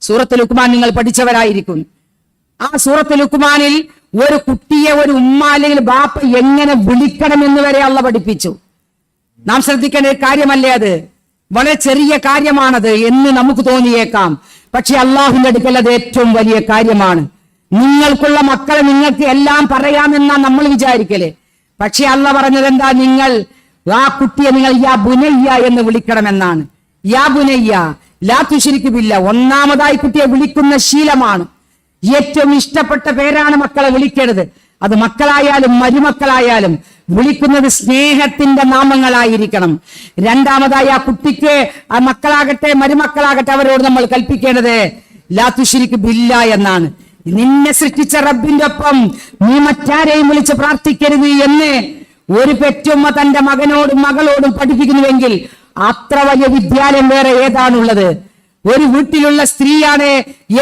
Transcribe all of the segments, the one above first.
സൂറത്ത് നിങ്ങൾ പഠിച്ചവരായിരിക്കും. ആ സൂറത്ത് ലുക്മാനിൽ ഒരു കുട്ടിയെ ഒരു ഉമ്മ അല്ലെങ്കിൽ ബാപ്പ എങ്ങനെ വിളിക്കണം എന്ന് വരെ അള്ള പഠിപ്പിച്ചു. നാം ശ്രദ്ധിക്കേണ്ട ഒരു കാര്യമല്ലേ അത്? വളരെ ചെറിയ കാര്യമാണത് എന്ന് നമുക്ക് തോന്നിയേക്കാം. പക്ഷെ അള്ളാഹുവിന്റെ അടുക്കൽ അത് ഏറ്റവും വലിയ കാര്യമാണ്. നിങ്ങൾക്കുള്ള മക്കളെ നിങ്ങൾക്ക് എല്ലാം പറയാമെന്നാ നമ്മൾ വിചാരിക്കൽ. പക്ഷെ അള്ള പറഞ്ഞത് എന്താ നിങ്ങൾ ആ കുട്ടിയെ നിങ്ങൾ യാ ബുനയ്യ എന്ന് വിളിക്കണമെന്നാണ്. യാ ബുനയ്യ ലാ തുശരിക്കുമില്ല. ഒന്നാമതായി കുട്ടിയെ വിളിക്കുന്ന ശീലമാണ്. ഏറ്റവും ഇഷ്ടപ്പെട്ട പേരാണ് മക്കളെ വിളിക്കേണ്ടത് അത് മക്കളായാലും മരുമക്കളായാലും വിളിക്കുന്നത് സ്നേഹത്തിന്റെ നാമങ്ങളായിരിക്കണം. രണ്ടാമതായി ആ കുട്ടിക്ക് ആ മക്കളാകട്ടെ മരുമക്കളാകട്ടെ അവരോട് നമ്മൾ കൽപ്പിക്കേണ്ടത് ലാത്തുശിരിക്ക് ബില്ല എന്നാണ്. നിന്നെ സൃഷ്ടിച്ച റബ്ബിന്റെ ഒപ്പം നീ മറ്റാരെയും വിളിച്ച് പ്രാർത്ഥിക്കരുത് എന്ന് ഒരു പെറ്റുമ്മ തന്റെ മകനോടും മകളോടും പഠിപ്പിക്കുന്നുവെങ്കിൽ അത്ര വലിയ വിദ്യാലയം വേറെ ഏതാണുള്ളത്? ഒരു വീട്ടിലുള്ള സ്ത്രീയാണ്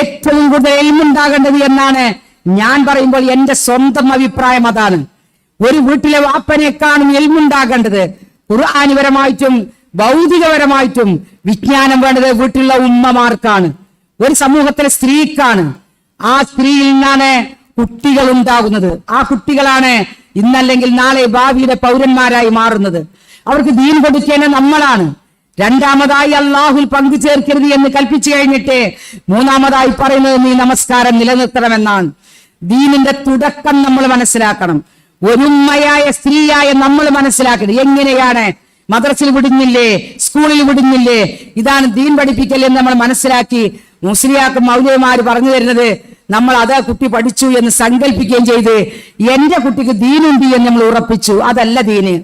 ഏറ്റവും കൂടുതൽ എൽമുണ്ടാകേണ്ടത് എന്നാണ് ഞാൻ പറയുമ്പോൾ എന്റെ സ്വന്തം അഭിപ്രായം അതാണ്. ഒരു വീട്ടിലെ വാപ്പനേക്കാളും എൽമുണ്ടാകേണ്ടത് ഖുർആാനിപരമായിട്ടും ഭൗതികപരമായിട്ടും വിജ്ഞാനം വേണ്ടത് വീട്ടിലുള്ള ഉമ്മമാർക്കാണ്. ഒരു സമൂഹത്തിലെ സ്ത്രീക്കാണ്. ആ സ്ത്രീയിൽ നിന്നാണ് കുട്ടികൾ ഉണ്ടാകുന്നത് ആ കുട്ടികളാണ് ഇന്നല്ലെങ്കിൽ നാളെ ഭാവിയുടെ പൗരന്മാരായി മാറുന്നത്. അവർക്ക് ദീൻ കൊടുക്കേണ്ട നമ്മളാണ്. രണ്ടാമതായി അള്ളാഹുൽ പങ്കു ചേർക്കരുത് എന്ന് കൽപ്പിച്ചു കഴിഞ്ഞിട്ട് മൂന്നാമതായി പറയുന്നത് നീ നമസ്കാരം നിലനിർത്തണമെന്നാണ്. ദീനിന്റെ തുടക്കം നമ്മൾ മനസ്സിലാക്കണം. ഒരുമ്മയായ സ്ത്രീയായ നമ്മൾ മനസ്സിലാക്കണം. എങ്ങനെയാണ്? മദ്രസിൽ വിടുന്നില്ലേ? സ്കൂളിൽ വിടുന്നില്ലേ? ഇതാണ് ദീൻ പഠിപ്പിക്കൽ എന്ന് നമ്മൾ മനസ്സിലാക്കി മുസ്ലിയാക്കും മൗലിയമാര് പറഞ്ഞു തരുന്നത് നമ്മൾ അത് കുട്ടി പഠിച്ചു എന്ന് സങ്കല്പിക്കുകയും ചെയ്ത് എന്റെ കുട്ടിക്ക് ദീനുണ്ട് എന്ന് നമ്മൾ ഉറപ്പിച്ചു. അതല്ല ദീന്.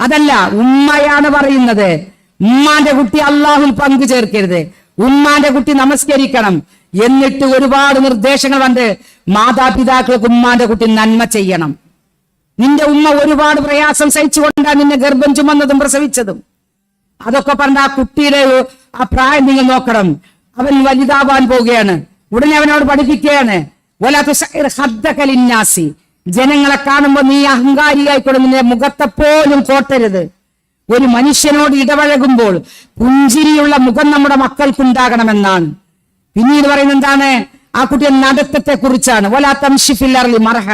അതല്ല ഉമ്മയാണ് പറയുന്നത്. ഉമ്മാന്റെ കുട്ടി അള്ളാഹുൽ പങ്കു ചേർക്കരുത് ഉമ്മാന്റെ കുട്ടി നമസ്കരിക്കണം. എന്നിട്ട് ഒരുപാട് നിർദ്ദേശങ്ങൾ വന്ന് മാതാപിതാക്കൾക്ക് ഉമ്മാന്റെ കുട്ടി നന്മ ചെയ്യണം. നിന്റെ ഉമ്മ ഒരുപാട് പ്രയാസം സഹിച്ചുകൊണ്ടാണ് നിന്നെ ഗർഭം ചുമന്നതും പ്രസവിച്ചതും. അതൊക്കെ പറഞ്ഞ ആ കുട്ടിയുടെ ആ പ്രായം നിങ്ങൾ നോക്കണം. അവൻ വലുതാവാൻ പോവുകയാണ്. ഉടനെ അവനോട് പഠിപ്പിക്കുകയാണ്. ഒലാത്ത. ജനങ്ങളെ കാണുമ്പോൾ നീ അഹങ്കാരിയായിക്കൊണ്ട് നിന്റെ മുഖത്തെ പോലും കോട്ടരുത് ഒരു മനുഷ്യനോട് ഇടപഴകുമ്പോൾ പുഞ്ചിരിയുള്ള മുഖം നമ്മുടെ മക്കൾക്ക് ഉണ്ടാകണമെന്നാണ് പിന്നീട് പറയുന്നത് എന്താണ്? ആ കുട്ടിയെ നടത്തത്തെ കുറിച്ചാണ് മറഹ മർഹ.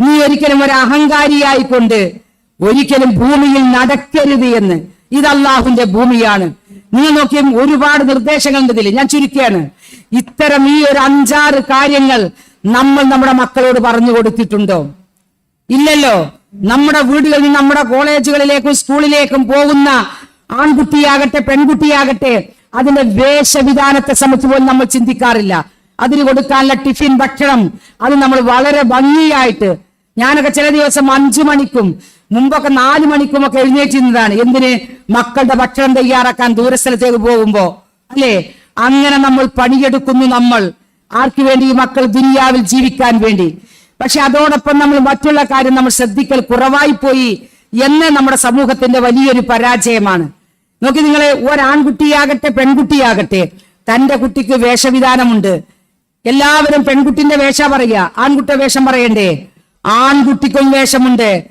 നീ ഒരിക്കലും ഒരു അഹങ്കാരിയായിക്കൊണ്ട് ഒരിക്കലും ഭൂമിയിൽ നടക്കരുത് എന്ന്. ഇത് അള്ളാഹുവിന്റെ ഭൂമിയാണ്. നിങ്ങൾ നോക്കിയും ഒരുപാട് നിർദ്ദേശങ്ങൾ ഉണ്ടതില്ലേ ഞാൻ ചുരുക്കിയാണ്. ഇത്തരം ഈ ഒരു അഞ്ചാറ് കാര്യങ്ങൾ നമ്മൾ നമ്മുടെ മക്കളോട് പറഞ്ഞു കൊടുത്തിട്ടുണ്ടോ? ഇല്ലല്ലോ. നമ്മുടെ വീടുകളിൽ നമ്മുടെ കോളേജുകളിലേക്കും സ്കൂളിലേക്കും പോകുന്ന ആൺകുട്ടിയാകട്ടെ പെൺകുട്ടിയാകട്ടെ അതിന്റെ വേഷവിധാനത്തെ സംബന്ധിച്ച് പോലും നമ്മൾ ചിന്തിക്കാറില്ല. അതിന് കൊടുക്കാനുള്ള ടിഫിൻ ഭക്ഷണം അത് നമ്മൾ വളരെ ഭംഗിയായിട്ട് ഞാനൊക്കെ ചില ദിവസം അഞ്ചു മണിക്കും മുമ്പൊക്കെ നാല് മണിക്കും ഒക്കെ എഴുന്നേറ്റിരുന്നതാണ്. എന്തിന്? മക്കളുടെ ഭക്ഷണം തയ്യാറാക്കാൻ ദൂരസ്ഥലത്തേക്ക് പോകുമ്പോ. അല്ലേ? അങ്ങനെ നമ്മൾ പണിയെടുക്കുന്നു നമ്മൾ. ആർക്കു വേണ്ടി ഈ മക്കൾ ദുനിയാവിൽ ജീവിക്കാൻ വേണ്ടി? പക്ഷെ അതോടൊപ്പം നമ്മൾ മറ്റുള്ള കാര്യം നമ്മൾ ശ്രദ്ധിക്കൽ കുറവായി പോയി എന്ന് നമ്മുടെ സമൂഹത്തിന്റെ വലിയൊരു പരാജയമാണ്. നോക്കി നിങ്ങളെ ഒരാൺകുട്ടിയാകട്ടെ പെൺകുട്ടിയാകട്ടെ തന്റെ കുട്ടിക്ക് വേഷവിധാനമുണ്ട്. എല്ലാവരും പെൺകുട്ടിന്റെ വേഷം പറയുക. ആൺകുട്ടിയുടെ വേഷം പറയണ്ടേ? ആൺകുട്ടിക്കും വേഷമുണ്ട്.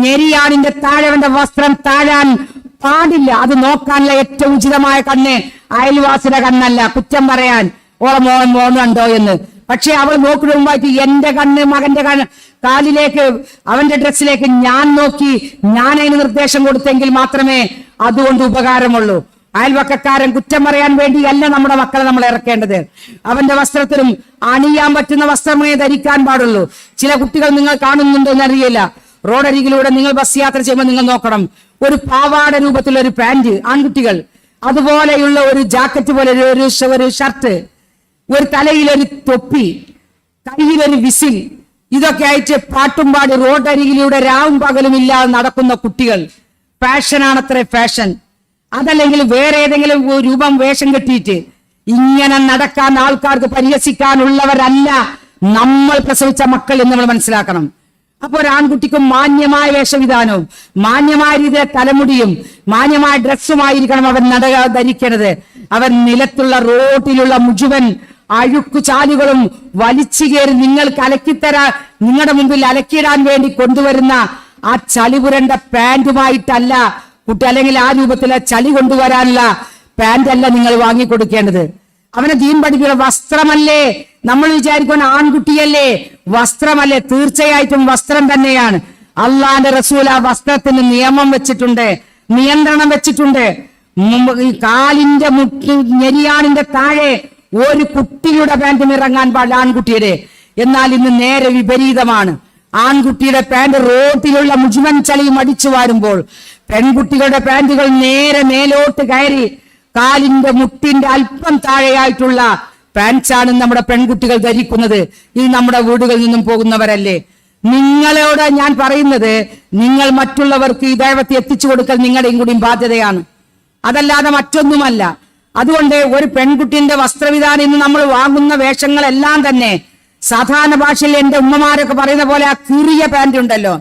ഞെരിയാണിന്റെ താഴവന്റെ വസ്ത്രം താഴാൻ പാടില്ല. അത് നോക്കാനുള്ള ഏറ്റവും ഉചിതമായ കണ്ണ് അയൽവാസിയുടെ കണ്ണല്ല. കുറ്റം പറയാൻ. ഓളെ മോൻ ഉണ്ടോ എന്ന്. പക്ഷെ അവൾ മുമ്പായിട്ട് എന്റെ കണ്ണ് മകന്റെ കണ്ണ് കാലിലേക്ക് അവന്റെ ഡ്രസ്സിലേക്ക് ഞാൻ നോക്കി ഞാൻ അതിന് നിർദ്ദേശം കൊടുത്തെങ്കിൽ മാത്രമേ അതുകൊണ്ട് ഉപകാരമുള്ളൂ. അയൽവക്കക്കാരൻ കുറ്റം പറയാൻ വേണ്ടിയല്ല നമ്മുടെ മക്കളെ നമ്മൾ ഇറക്കേണ്ടത്. അവന്റെ വസ്ത്രത്തിലും അണിയാൻ പറ്റുന്ന വസ്ത്രമേ ധരിക്കാൻ പാടുള്ളൂ. ചില കുട്ടികൾ നിങ്ങൾ കാണുന്നുണ്ടോ എന്നറിയില്ല. റോഡരികിലൂടെ നിങ്ങൾ ബസ് യാത്ര ചെയ്യുമ്പോൾ നിങ്ങൾ നോക്കണം. ഒരു പാവാട രൂപത്തിലുള്ള ഒരു പാന്റ് ആൺകുട്ടികൾ. അതുപോലെയുള്ള ഒരു ജാക്കറ്റ് പോലെ ഒരു ഒരു ഷർട്ട്. ഒരു തലയിലൊരു തൊപ്പി കയ്യിലൊരു വിസിൽ ഇതൊക്കെ ആയിട്ട് പാട്ടും പാടി റോഡരികിലൂടെ രാവും പകലും ഇല്ലാതെ നടക്കുന്ന കുട്ടികൾ. ഫാഷനാണത്രേ ഫാഷൻ അതല്ലെങ്കിൽ വേറെ ഏതെങ്കിലും രൂപം വേഷം കെട്ടിയിട്ട് ഇങ്ങനെ നടക്കാൻ ആൾക്കാർക്ക് പരിഹസിക്കാനുള്ളവരല്ല നമ്മൾ പ്രസവിച്ച മക്കൾ എന്ന് നമ്മൾ മനസ്സിലാക്കണം. അപ്പൊ ഒരു ആൺകുട്ടിക്കും മാന്യമായ വേഷവിധാനവും മാന്യമായ രീതിയിലെ തലമുടിയും മാന്യമായ ഡ്രസ്സുമായിരിക്കണം അവൻ നട ധരിക്കണത്. അവൻ നിലത്തുള്ള റോട്ടിലുള്ള മുഴുവൻ അഴുക്കു ചാലുകളും വലിച്ചു കയറി നിങ്ങൾക്ക് അലക്കിത്തരാ നിങ്ങളുടെ മുമ്പിൽ അലക്കിയിടാൻ വേണ്ടി കൊണ്ടുവരുന്ന ആ ചളിപുരണ്ട പാന്റുമായിട്ടല്ല കുട്ടി അല്ലെങ്കിൽ ആ രൂപത്തിലെ ചളി കൊണ്ടുവരാനുള്ള പാന്റ് അല്ല നിങ്ങൾ വാങ്ങിക്കൊടുക്കേണ്ടത്. അവനെ ദീൻ പഠിപ്പിക്കുന്ന വസ്ത്രമല്ലേ? നമ്മൾ വിചാരിക്കുന്ന ആൺകുട്ടിയല്ലേ? വസ്ത്രമല്ലേ? തീർച്ചയായിട്ടും വസ്ത്രം തന്നെയാണ്. അള്ളാന്റെ റസൂൽ ആ വസ്ത്രത്തിന് നിയമം വെച്ചിട്ടുണ്ട് നിയന്ത്രണം വെച്ചിട്ടുണ്ട്. ഈ കാലിന്റെ മുട്ടി ഞെരിയാണിന്റെ താഴെ ഒരു കുട്ടിയുടെ പാന്റിന് ഇറങ്ങാൻ പാടില്ല ആൺകുട്ടിയുടെ. എന്നാൽ ഇന്ന് നേരെ വിപരീതമാണ്. ആൺകുട്ടിയുടെ പാന്റ് റോട്ടിലുള്ള മുഴുവൻ ചളിയും അടിച്ചു വാരുമ്പോൾ പെൺകുട്ടികളുടെ പാന്റുകൾ നേരെ മേലോട്ട് കയറി കാലിന്റെ മുട്ടിന്റെ അല്പം താഴെയായിട്ടുള്ള പാൻസാണ് നമ്മുടെ പെൺകുട്ടികൾ ധരിക്കുന്നത്. ഇത് നമ്മുടെ വീടുകളിൽ നിന്നും പോകുന്നവരല്ലേ? നിങ്ങളോട് ഞാൻ പറയുന്നത് നിങ്ങൾ മറ്റുള്ളവർക്ക് ഈ ദൈവത്തെ എത്തിച്ചു കൊടുക്കൽ നിങ്ങളുടെയും കൂടിയും ബാധ്യതയാണ്. അതല്ലാതെ മറ്റൊന്നുമല്ല. അതുകൊണ്ട് ഒരു പെൺകുട്ടിന്റെ വസ്ത്രവിധാനം ഇന്ന് നമ്മൾ വാങ്ങുന്ന വേഷങ്ങളെല്ലാം തന്നെ സാധാരണ ഭാഷയിൽ എന്റെ ഉമ്മമാരൊക്കെ പറയുന്ന പോലെ ആ കീറിയ പാന്റ് ഉണ്ടല്ലോ.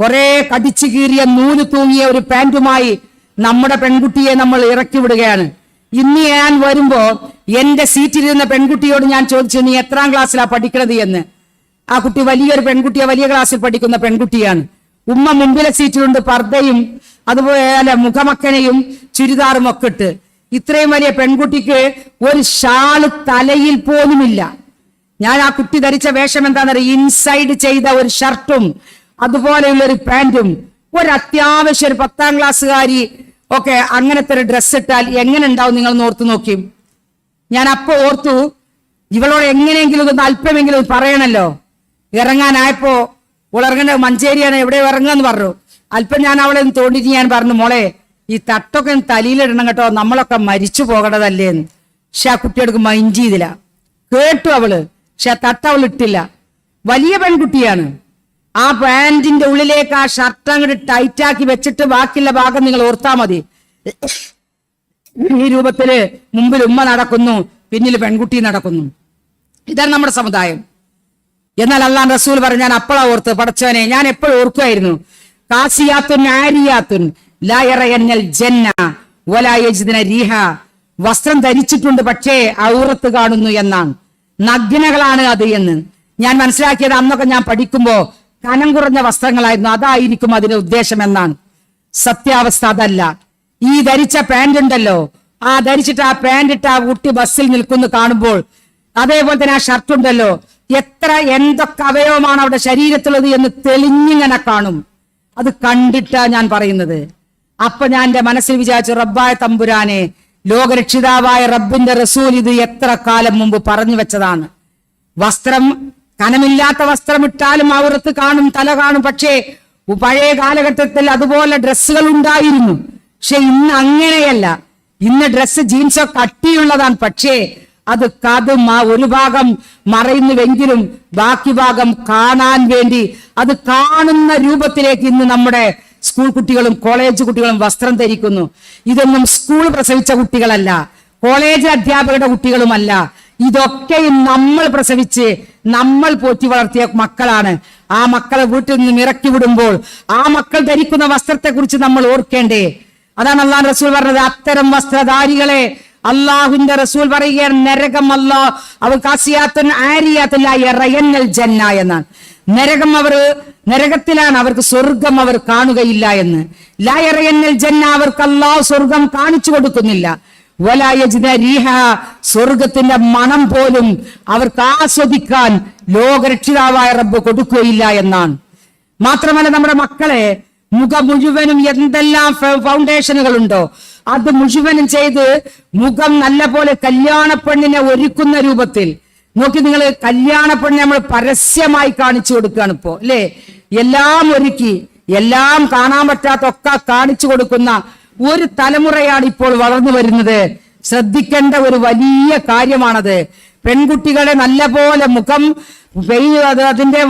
കുറെ കടിച്ചു കീറിയ നൂൽ തൂങ്ങിയ ഒരു പാന്റുമായി നമ്മുടെ പെൺകുട്ടിയെ നമ്മൾ ഇറക്കി വിടുകയാണ്. ഇന്ന് ഞാൻ വരുമ്പോ എന്റെ സീറ്റിലിരുന്ന പെൺകുട്ടിയോട് ഞാൻ ചോദിച്ചു നീ എത്രാം ക്ലാസ്സിലാ പഠിക്കണത്? എന്ന്. ആ കുട്ടി വലിയൊരു പെൺകുട്ടിയെ വലിയ ക്ലാസ്സിൽ പഠിക്കുന്ന പെൺകുട്ടിയാണ്. ഉമ്മ മുമ്പിലെ സീറ്റിലുണ്ട് പർദ്ദയും അതുപോലെ മുഖമക്കനയും ചുരിദാറും ഒക്കെ ഇട്ട്. ഇത്രയും വലിയ പെൺകുട്ടിക്ക് ഒരു ഷാൾ തലയിൽ പോലുമില്ല. ഞാൻ ആ കുട്ടി ധരിച്ച വേഷം എന്താണെന്നറിയ? ഇൻസൈഡ് ചെയ്ത ഒരു ഷർട്ടും അതുപോലെയുള്ള ഒരു പാന്റും. ഒരു അത്യാവശ്യം ഒരു പത്താം ക്ലാസ്സുകാരി ഒക്കെ അങ്ങനത്തെ ഒരു ഡ്രസ് ഇട്ടാൽ എങ്ങനെ ഉണ്ടാവും നിങ്ങൾ ഓർത്തു നോക്കി. ഞാൻ അപ്പൊ ഓർത്തു ഇവളോട് എങ്ങനെയെങ്കിലും ഒന്ന് അല്പമെങ്കിലും പറയണല്ലോ. ഇറങ്ങാനായപ്പോ ഉളർങ്ങണ്ട മഞ്ചേരിയാണ് എവിടെ ഇറങ്ങാന്ന് പറഞ്ഞു. അല്പം ഞാൻ അവളെ തോണ്ടിട്ട് ഞാൻ പറഞ്ഞു മോളെ ഈ തട്ടൊക്കെ തലയിലിടണം കേട്ടോ. നമ്മളൊക്കെ മരിച്ചു പോകണതല്ലേ എന്ന്. പക്ഷെ ആ കുട്ടിയോടക്ക് മൈൻഡ് ചെയ്തില്ല. കേട്ടു അവൾ. പക്ഷെ ആ തട്ട അവൾ ഇട്ടില്ല. വലിയ പെൺകുട്ടിയാണ്. ആ പാൻറിന്റെ ഉള്ളിലേക്ക് ആ ഷർട്ട് അങ്ങോട്ട് ടൈറ്റാക്കി വെച്ചിട്ട് ബാക്കിയുള്ള ഭാഗം നിങ്ങൾ ഓർത്താ മതി. ഈ രൂപത്തിൽ മുമ്പിൽ ഉമ്മ നടക്കുന്നു പിന്നിൽ പെൺകുട്ടി നടക്കുന്നു. ഇതാണ് നമ്മുടെ സമുദായം. എന്നാൽ അള്ളാൻ റസൂൽ പറഞ്ഞു ഞാൻ അപ്പളാ ഓർത്ത് പടച്ചവനെ ഞാൻ എപ്പോഴും ഓർക്കുമായിരുന്നു. കാസിയാത്തുൻ ആരിയാത്തുൻ. ജന്ന വസ്ത്രം ധരിച്ചിട്ടുണ്ട് പക്ഷേ ഔറത്ത് കാണുന്നു എന്നാണ്. നഗ്നകളാണ് അത് എന്ന്. ഞാൻ മനസ്സിലാക്കിയത് അന്നൊക്കെ ഞാൻ പഠിക്കുമ്പോ കനം കുറഞ്ഞ വസ്ത്രങ്ങളായിരുന്നു. അതായിരിക്കും അതിന്റെ ഉദ്ദേശം എന്നാണ്. സത്യാവസ്ഥ അതല്ല. ഈ ധരിച്ച പാന്റ് ഉണ്ടല്ലോ. ആ ധരിച്ചിട്ട് ആ പാന്റ് ഇട്ട് ആ കുട്ടി ബസ്സിൽ നിൽക്കുന്നു കാണുമ്പോൾ അതേപോലെ തന്നെ ആ ഷർട്ട് ഉണ്ടല്ലോ. എത്ര എന്തൊക്കെ അവയവമാണ് അവിടെ ശരീരത്തിലുള്ളത് എന്ന് തെളിഞ്ഞിങ്ങനെ കാണും. അത് കണ്ടിട്ടാ ഞാൻ പറയുന്നത്. അപ്പൊ ഞാൻ എന്റെ മനസ്സിൽ വിചാരിച്ചു റബ്ബായ തമ്പുരാനെ ലോകരക്ഷിതാവായ റബ്ബിന്റെ റസൂൽ ഇത് എത്ര കാലം മുമ്പ് പറഞ്ഞു വെച്ചതാണ്. വസ്ത്രം കനമില്ലാത്ത വസ്ത്രം ഇട്ടാലും ഔറത്ത് കാണും തല കാണും പക്ഷേ പഴയ കാലഘട്ടത്തിൽ അതുപോലെ ഡ്രസ്സുകൾ ഉണ്ടായിരുന്നു. പക്ഷെ ഇന്ന് അങ്ങനെയല്ല. ഇന്ന് ഡ്രസ്സ് ജീൻസോ കട്ടിയുള്ളതാണ് പക്ഷേ അത് കതും ആ ഒരു ഭാഗം മറയുന്നുവെങ്കിലും ബാക്കി ഭാഗം കാണാൻ വേണ്ടി അത് കാണുന്ന രൂപത്തിലേക്ക് ഇന്ന് നമ്മുടെ സ്കൂൾ കുട്ടികളും കോളേജ് കുട്ടികളും വസ്ത്രം ധരിക്കുന്നു. ഇതൊന്നും സ്കൂൾ പ്രസവിച്ച കുട്ടികളല്ല കോളേജ് അധ്യാപകരുടെ കുട്ടികളുമല്ല. ഇതൊക്കെയും നമ്മൾ പ്രസവിച്ച് നമ്മൾ പോറ്റി വളർത്തിയ മക്കളാണ്. ആ മക്കളെ വീട്ടിൽ നിന്ന് ഇറക്കി വിടുമ്പോൾ ആ മക്കൾ ധരിക്കുന്ന വസ്ത്രത്തെക്കുറിച്ച് നമ്മൾ ഓർക്കേണ്ടേ? അതാണ് അള്ളാൻ റസൂൽ പറഞ്ഞത് അത്തരം വസ്ത്രധാരികളെ അള്ളാഹുവിന്റെ റസൂൽ പറയുകയാണ് നരകം അല്ലാ അവർ കാസിയാത്തൻ ആരിയാത്തല്ല ജന്ന എന്നാണ്. നരകം അവർ നരകത്തിലാണ് അവർക്ക് സ്വർഗം അവർ കാണുകയില്ല എന്ന്. ലായറയന്നൽ ജന്ന അവർക്ക് അല്ലാഹു സ്വർഗം കാണിച്ചു കൊടുക്കുന്നില്ല. വലായജിന സ്വർഗത്തിന്റെ മണം പോലും അവർക്ക് ആസ്വദിക്കാൻ ലോകരക്ഷിതാവായ റബ്ബ് കൊടുക്കുകയില്ല എന്നാണ്. മാത്രമല്ല നമ്മുടെ മക്കളെ മുഖം മുഴുവനും എന്തെല്ലാം ഫൗണ്ടേഷനുകൾ ഉണ്ടോ? അത് മുഴുവനും ചെയ്ത് മുഖം നല്ല പോലെ കല്യാണ പെണ്ണിനെ ഒരുക്കുന്ന രൂപത്തിൽ നോക്കി നിങ്ങൾ കല്യാണ പെണ്ണിനെ നമ്മൾ പരസ്യമായി കാണിച്ചു കൊടുക്കുകയാണ് ഇപ്പോ അല്ലേ? എല്ലാം ഒരുക്കി എല്ലാം കാണാൻ പറ്റാത്തൊക്കെ കാണിച്ചു കൊടുക്കുന്ന ഒരു തലമുറയാണ് ഇപ്പോൾ വളർന്നു വരുന്നത്. ശ്രദ്ധിക്കേണ്ട ഒരു വലിയ കാര്യമാണത്. പെൺകുട്ടികളെ നല്ല പോലെ മുഖം പെയിന്റ് അത് അതിന്റെ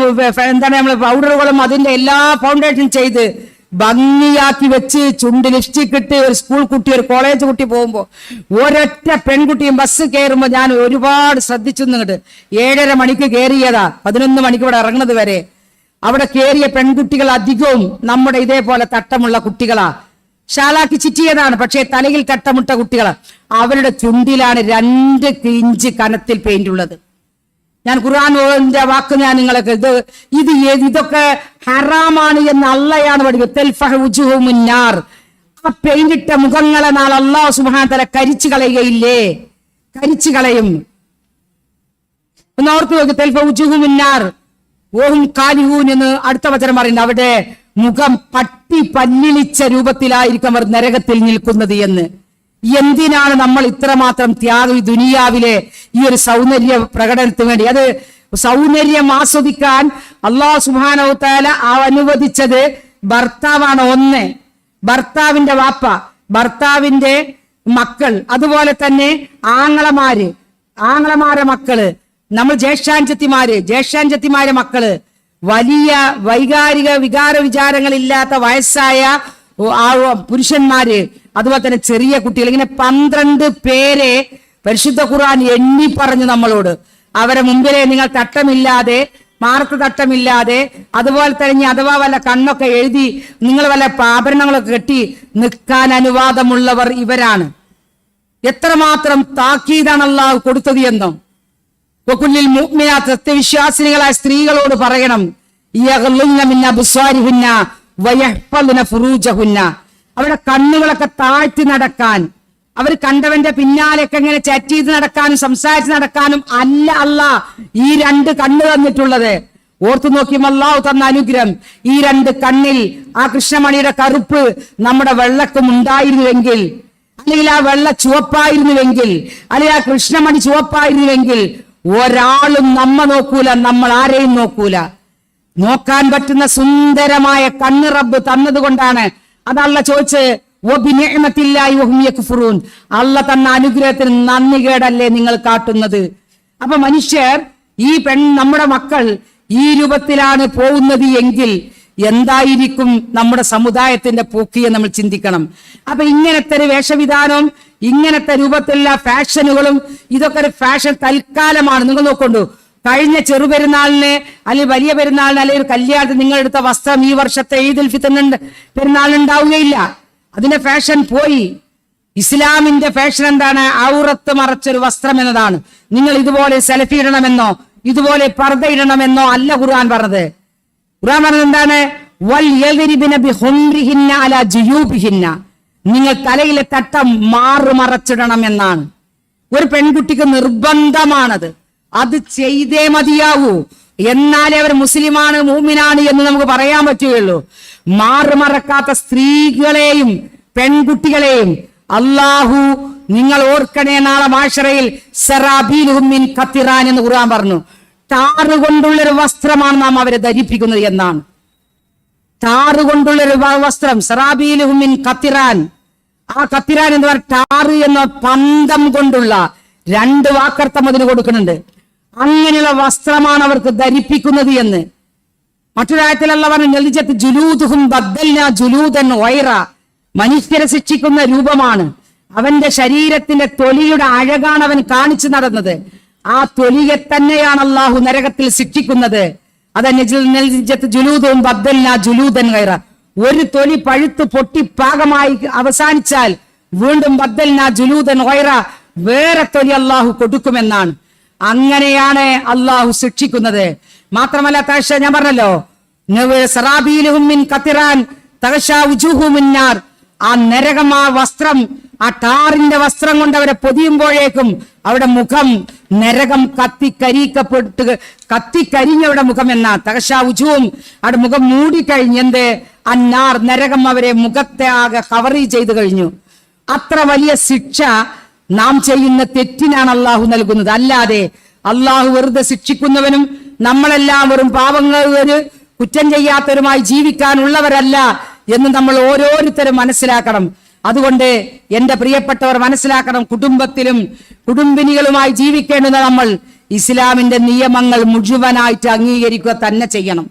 എന്താണ് നമ്മൾ പൗഡറുകളും അതിന്റെ എല്ലാ ഫൗണ്ടേഷൻ ചെയ്ത് ഭംഗിയാക്കി വെച്ച് ചുണ്ടി ലിപ്സ്റ്റിക് ഇട്ട് ഒരു സ്കൂൾ കുട്ടി ഒരു കോളേജ് കുട്ടി പോകുമ്പോ ഒരൊറ്റ പെൺകുട്ടിയും ബസ് കയറുമ്പോൾ ഞാൻ ഒരുപാട് ശ്രദ്ധിച്ചു നിന്നിട്ട് ഏഴര മണിക്ക് കയറിയതാ. പതിനൊന്ന് മണിക്ക് ഇവിടെ ഇറങ്ങുന്നത് വരെ. അവിടെ കയറിയ പെൺകുട്ടികൾ അധികവും നമ്മുടെ ഇതേപോലെ തട്ടമുള്ള കുട്ടികളാ. ഷാലാക്കി ചിറ്റിയതാണ് പക്ഷേ തലയിൽ തട്ടമുട്ട കുട്ടികളാ. അവരുടെ ചുണ്ടിലാണ് രണ്ട് ഇഞ്ച് കനത്തിൽ പെയിന്റ് ഉള്ളത്. ഞാൻ ഖുർആാനിന്റെ വാക്ക് ഞാൻ നിങ്ങൾക്ക് ഇത് ഇത് ഇതൊക്കെ ഹറാമാണ് എന്ന് അള്ളയാണ് പഠിക്കുന്നത് ആ പെയിന്റിട്ട മുഖങ്ങളെ നാൾ അള്ളാഹു സുബാൻ കരിച്ചു കളയുകയില്ലേ? കരിച്ചു കളയും. ഒന്ന് ഓർത്ത് നോക്കി തെൽഫ ഉജുഹു മിന്നാർ. ഓഹും കാലിഹൂൻ എന്ന് അടുത്ത വചനം പറയുന്നത് അവിടെ മുഖം പട്ടി പല്ലിളിച്ച രൂപത്തിലായിരിക്കും അവർ നരകത്തിൽ നിൽക്കുന്നത് എന്ന്. എന്തിനാണ് നമ്മൾ ഇത്രമാത്രം ത്യാഗം ദുനിയാവിലെ ഈ ഒരു സൗന്ദര്യ പ്രകടനത്തിന് വേണ്ടി? അത് സൗന്ദര്യം ആസ്വദിക്കാൻ അള്ളാഹു താല അനുവദിച്ചത് ഭർത്താവാണ് ഒന്ന്. ഭർത്താവിന്റെ വാപ്പ ഭർത്താവിന്റെ മക്കൾ അതുപോലെ തന്നെ ആങ്ങളമാര്. ആങ്ങളമാരെ മക്കൾ നമ്മൾ ജ്യേഷ്ഠാഞ്ചത്തിമാര് ജ്യേഷ്ഠാഞ്ചത്തിമാരെ മക്കൾ. വലിയ വൈകാരിക വികാര വിചാരങ്ങളില്ലാത്ത വയസ്സായ ആ പുരുഷന്മാര് അതുപോലെ തന്നെ ചെറിയ കുട്ടികൾ ഇങ്ങനെ പന്ത്രണ്ട് പേരെ പരിശുദ്ധ ഖുർആൻ എണ്ണി പറഞ്ഞു നമ്മളോട്. അവരെ മുമ്പിലെ നിങ്ങൾ തട്ടമില്ലാതെ മാർക്ക് തട്ടമില്ലാതെ അതുപോലെ തന്നെ അഥവാ വല്ല കണ്ണൊക്കെ എഴുതി നിങ്ങൾ വല്ല ആഭരണങ്ങളൊക്കെ കെട്ടി നിൽക്കാൻ അനുവാദമുള്ളവർ ഇവരാണ്. എത്രമാത്രം താക്കീതാണ് അള്ളാഹു കൊടുത്തത് എന്നും. വകുല്ലിൽ മുഅ്മിനാത്ത് സത്യവിശ്വാസിനികളായ സ്ത്രീകളോട് പറയണം. വയഹ്ഫളുന ഫുറൂജഹുന്ന. അവരുടെ കണ്ണുകളൊക്കെ താഴ്ത്തി നടക്കാൻ. അവർ കണ്ടവന്റെ പിന്നാലെയൊക്കെ ഇങ്ങനെ ചാറ്റ് ചെയ്ത് നടക്കാനും സംസാരിച്ച് നടക്കാനും അല്ല അല്ല ഈ രണ്ട് കണ്ണ് തന്നിട്ടുള്ളത്. ഓർത്തു നോക്കി അള്ളാഹു തന്ന അനുഗ്രഹം. ഈ രണ്ട് കണ്ണിൽ ആ കൃഷ്ണമണിയുടെ കറുപ്പ് നമ്മുടെ വെള്ളക്കും ഉണ്ടായിരുന്നുവെങ്കിൽ അല്ലെങ്കിൽ ആ വെള്ള ചുവപ്പായിരുന്നുവെങ്കിൽ അല്ലെങ്കിൽ ആ കൃഷ്ണമണി ചുവപ്പായിരുന്നുവെങ്കിൽ ഒരാളും നമ്മ നോക്കൂല നമ്മൾ ആരെയും നോക്കൂല. നോക്കാൻ പറ്റുന്ന സുന്ദരമായ കണ്ണ് റബ്ബ് തന്നതുകൊണ്ടാണ്. അതല്ല ചോദിച്ച് അല്ല തന്ന അനുഗ്രഹത്തിന് നന്ദി കേടല്ലേ നിങ്ങൾ കാട്ടുന്നത്. അപ്പൊ മനുഷ്യർ ഈ പെൺ നമ്മുടെ മക്കൾ ഈ രൂപത്തിലാണ് പോകുന്നത് എങ്കിൽ എന്തായിരിക്കും നമ്മുടെ സമുദായത്തിന്റെ പൂക്കിയെ നമ്മൾ ചിന്തിക്കണം. അപ്പൊ ഇങ്ങനത്തെ ഒരു വേഷവിധാനവും ഇങ്ങനത്തെ രൂപത്തിലുള്ള ഫാഷനുകളും ഇതൊക്കെ ഒരു ഫാഷൻ തൽക്കാലമാണ്. നിങ്ങൾ നോക്കൊണ്ടു. കഴിഞ്ഞ ചെറുപെരുന്നാളിന് അല്ലെങ്കിൽ വലിയ പെരുന്നാളിന് അല്ലെങ്കിൽ ഒരു കല്യാണത്തിന് നിങ്ങൾ എടുത്ത വസ്ത്രം ഈ വർഷത്തെ ഈദുൽ ഫിത്തറിന് പെരുന്നാളിന് ഉണ്ടാവുകയില്ല അതിന്റെ ഫാഷൻ പോയി. ഇസ്ലാമിന്റെ ഫാഷൻ എന്താണ്? ഔറത്ത് മറച്ചൊരു വസ്ത്രം എന്നതാണ്. നിങ്ങൾ ഇതുപോലെ സെൽഫി ഇടണമെന്നോ ഇതുപോലെ പർദ്ദ ഇടണമെന്നോ അല്ല ഖുർആൻ പറഞ്ഞത്. ഖുർആൻ പറഞ്ഞത് എന്താണ്? നിങ്ങൾ തലയിലെ തട്ടം മാറു മറച്ചിടണം എന്നാണ്. ഒരു പെൺകുട്ടിക്ക് നിർബന്ധമാണത്. അത് ചെയ്തേ മതിയാവൂ. എന്നാലേ അവർ മുസ്ലിമാണ് മൂമിനാണ് എന്ന് നമുക്ക് പറയാൻ പറ്റുകയുള്ളൂ. മാറുമറക്കാത്ത സ്ത്രീകളെയും പെൺകുട്ടികളെയും അള്ളാഹു നിങ്ങൾ ഓർക്കണേ നാളെ മാഷറയിൽ സെറാബീലുമിൻ ഖത്തിറാൻ എന്ന് ഖുർആൻ പറഞ്ഞു. താറ് കൊണ്ടുള്ളൊരു വസ്ത്രമാണ് നാം അവരെ ധരിപ്പിക്കുന്നത് എന്നാണ്. താറ് കൊണ്ടുള്ളൊരു വസ്ത്രം സെറാബീലുമിൻ കത്തിറാൻ. ആ കത്തിരാൻ എന്ന് പറഞ്ഞ ടാറ് എന്ന പന്തം കൊണ്ടുള്ള രണ്ട് വാക്കർത്ഥം അതിന് കൊടുക്കുന്നുണ്ട്. അങ്ങനെയുള്ള വസ്ത്രമാണ് അവർക്ക് ധരിപ്പിക്കുന്നത് എന്ന്. മറ്റൊരാഴത്തിലല്ല പറഞ്ഞു നെലിജത്ത് ജുലൂദുഹും ബദ്ദൽന ജുലൂദൻ വൈറ. മനുഷ്യരെ ശിക്ഷിക്കുന്ന രൂപമാണ്. അവന്റെ ശരീരത്തിന്റെ തൊലിയുടെ അഴകാണ് അവൻ കാണിച്ചു നടന്നത്. ആ തൊലിയെ തന്നെയാണ് അള്ളാഹു നരകത്തിൽ ശിക്ഷിക്കുന്നത്. അതന്നെ ജുലൂദും ബദ്ദൽന ജുലൂദൻ വൈറ. ഒരു തൊലി പഴുത്ത് പൊട്ടി പാകമായി അവസാനിച്ചാൽ വീണ്ടും ബദ്ദൽന ജുലൂദൻ വൈറ വേറെ തൊലി അള്ളാഹു കൊടുക്കുമെന്നാണ്. അങ്ങനെയാണ് അള്ളാഹു ശിക്ഷിക്കുന്നത്. മാത്രമല്ല തകശ ഞാൻ പറഞ്ഞല്ലോ മിൻ കത്തിറാൻ തകശ ഉജുഹുമിന്നാർ ആ നരകം ആ വസ്ത്രം ആ ടാറിന്റെ വസ്ത്രം കൊണ്ട് അവരെ പൊതിയുമ്പോഴേക്കും അവിടെ മുഖം നരകം കത്തിക്കരിക്കപ്പെട്ട് കത്തിക്കരിഞ്ഞവരുടെ മുഖം എന്ന തകശ ഉജുവും അവിടെ മുഖം മൂടിക്കഴിഞ്ഞ് എന്ത്? അന്നാർ നരകം അവരെ മുഖത്തെ ആകെ കവറി ചെയ്തു കഴിഞ്ഞു. അത്ര വലിയ ശിക്ഷ നാം ചെയ്യുന്ന തെറ്റിനാണ് അള്ളാഹു നൽകുന്നത്. അല്ലാതെ അള്ളാഹു വെറുതെ ശിക്ഷിക്കുന്നവനും നമ്മളെല്ലാം വെറും പാവങ്ങളൊരു കുറ്റം ചെയ്യാത്തവരുമായി ജീവിക്കാനുള്ളവരല്ല എന്ന് നമ്മൾ ഓരോരുത്തരും മനസ്സിലാക്കണം. അതുകൊണ്ട് എന്റെ പ്രിയപ്പെട്ടവർ മനസ്സിലാക്കണം കുടുംബത്തിലും കുടുംബിനികളുമായി ജീവിക്കേണ്ടുന്ന നമ്മൾ ഇസ്ലാമിന്റെ നിയമങ്ങൾ മുഴുവനായിട്ട് അംഗീകരിക്കുക തന്നെ ചെയ്യണം.